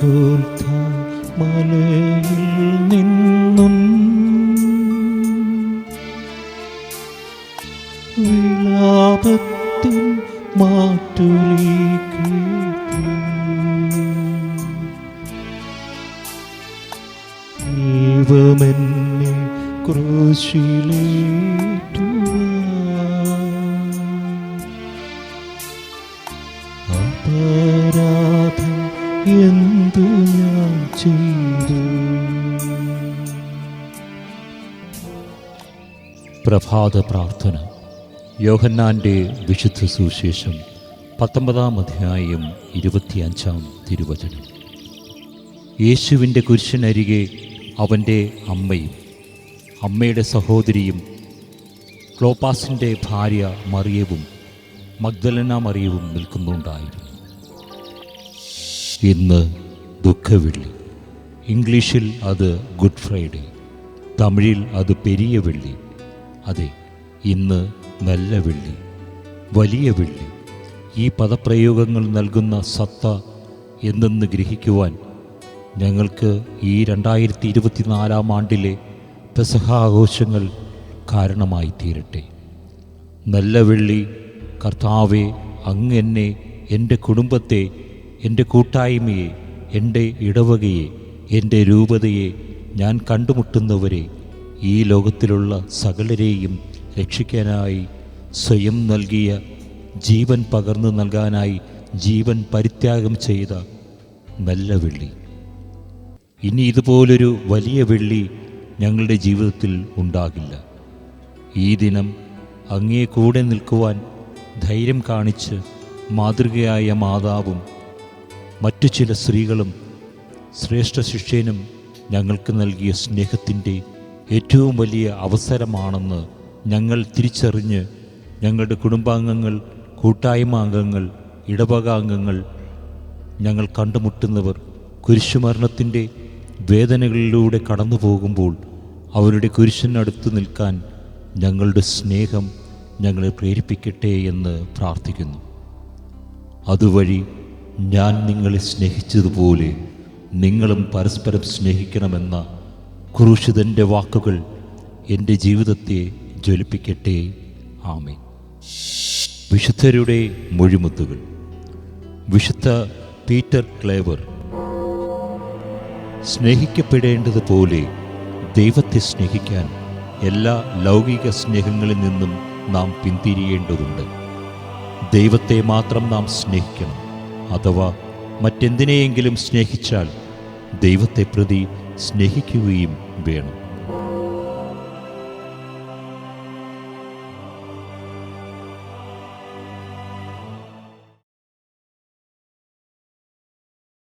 ഗോൽത്ത മലയിൽ നിന്നും വിലാപത്തിൻ മാറ്റൊലി ദൈവമെന്നെ ക്രൂശിലേറ്റുവാൻ അപരാധം ഞാൻ ചെയ്തു. പ്രഭാത പ്രാർത്ഥന. യോഹന്നാന്റെ വിശുദ്ധ സുവിശേഷം പത്തൊമ്പതാം അധ്യായം ഇരുപത്തിയഞ്ചാം തിരുവചനം. യേശുവിന്റെ കുരിശനരികെ അവന്റെ അമ്മയും അമ്മയുടെ സഹോദരിയും ക്ലോപ്പാസിന്റെ ഭാര്യ മറിയവും മഗ്ദലന മറിയവും നിൽക്കുന്നുണ്ടായിരുന്നു. ഇന്ന് ദുഃഖവെള്ളി ഇംഗ്ലീഷിൽ അത് ഗുഡ് ഫ്രൈഡേ തമിഴിൽ അത് പെരിയ വെള്ളി അതെ ഇന്ന് നല്ല വെള്ളി വലിയ വെള്ളി. ഈ പദപ്രയോഗങ്ങൾ നൽകുന്ന സത്ത എന്തെന്ന് ഗ്രഹിക്കുവാൻ ഞങ്ങൾക്ക് ഈ രണ്ടായിരത്തി ഇരുപത്തിനാലാം ആണ്ടിലെ പെസഹ ആഘോഷങ്ങൾ കാരണമായി തീരട്ടെ. നല്ല വെള്ളി കർത്താവെ അങ്ങ് എന്നെ എന്റെ കുടുംബത്തെ എന്റെ കൂട്ടായ്മയെ എന്റെ ഇടവകയെ എന്റെ രൂപതയെ ഞാൻ കണ്ടുമുട്ടുന്നവരെ ഈ ലോകത്തിലുള്ള സകലരെയും രക്ഷിക്കാനായി സ്വയം നൽകിയ ജീവൻ പകർന്നു നൽകാനായി ജീവൻ പരിത്യാഗം ചെയ്ത നല്ല വെള്ളി. ഇനി ഇതുപോലൊരു വലിയ വെള്ളി ഞങ്ങളുടെ ജീവിതത്തിൽ ഉണ്ടാകില്ല. ഈ ദിനം അങ്ങേ കൂടെ നിൽക്കുവാൻ ധൈര്യം കാണിച്ച് മാതൃകയായ മാതാവും മറ്റു ചില സ്ത്രീകളും ശ്രേഷ്ഠ ശിഷ്യനും ഞങ്ങൾക്ക് നൽകിയ സ്നേഹത്തിന്റെ ഏറ്റവും വലിയ അവസരമാണെന്ന് ഞങ്ങൾ തിരിച്ചറിഞ്ഞ് ഞങ്ങളുടെ കുടുംബാംഗങ്ങൾ കൂട്ടായ്മ അംഗങ്ങൾ ഇടവക അംഗങ്ങൾ ഞങ്ങൾ കണ്ടുമുട്ടുന്നവർ കുരിശുമരണത്തിന്റെ വേദനകളിലൂടെ കടന്നു പോകുമ്പോൾ അവരുടെ കുരിശിനടുത്ത് നിൽക്കാൻ ഞങ്ങളുടെ സ്നേഹം ഞങ്ങളെ പ്രേരിപ്പിക്കട്ടെ എന്ന് പ്രാർത്ഥിക്കുന്നു. അതുവഴി ഞാൻ നിങ്ങളെ സ്നേഹിച്ചതുപോലെ നിങ്ങളും പരസ്പരം സ്നേഹിക്കണമെന്ന ക്രൂശിതന്റെ വാക്കുകൾ എന്റെ ജീവിതത്തെ ജ്വലിപ്പിക്കട്ടെ. ആമേ വിശുദ്ധരുടെ മൊഴിമുത്തുകൾ. വിശുദ്ധ പീറ്റർ ക്ലേവർ സ്നേഹിക്കപ്പെടേണ്ടതുപോലെ ദൈവത്തെ സ്നേഹിക്കാൻ എല്ലാ ലൗകിക സ്നേഹങ്ങളിൽ നിന്നും നാം പിന്തിരിയേണ്ടതുണ്ട്. ദൈവത്തെ മാത്രം നാം സ്നേഹിക്കണം അഥവാ മറ്റെന്തിനെയെങ്കിലും സ്നേഹിച്ചാൽ ദൈവത്തെ പ്രതി സ്നേഹിക്കുകയും വേണം.